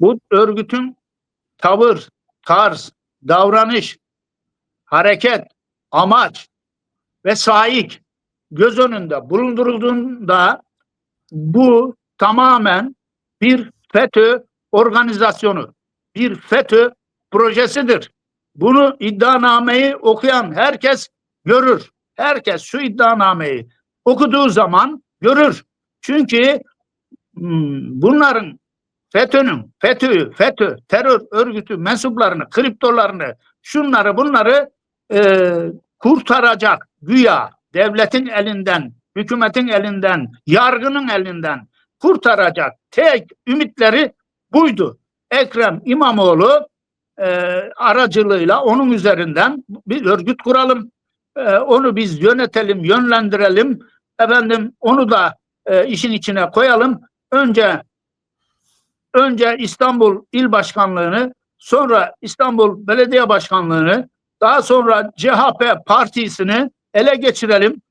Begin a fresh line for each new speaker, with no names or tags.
Bu örgütün tavır, tarz, davranış, hareket, amaç ve sahik göz önünde bulundurulduğunda bu tamamen bir FETÖ organizasyonu, bir FETÖ projesidir. Bunu iddianameyi okuyan herkes görür. Herkes şu iddianameyi okuduğu zaman görür. Çünkü hmm, bunların FETÖ'nün, FETÖ'yü, FETÖ, terör örgütü mensuplarını, kriptolarını, şunları bunları e, kurtaracak güya devletin elinden, hükümetin elinden, yargının elinden kurtaracak tek ümitleri buydu. Ekrem İmamoğlu e, aracılığıyla onun üzerinden bir örgüt kuralım. E, onu biz yönetelim, yönlendirelim. Efendim onu da e, işin içine koyalım. Önce önce İstanbul İl Başkanlığını, sonra İstanbul Belediye Başkanlığını, daha sonra CHP partisini ele geçirelim.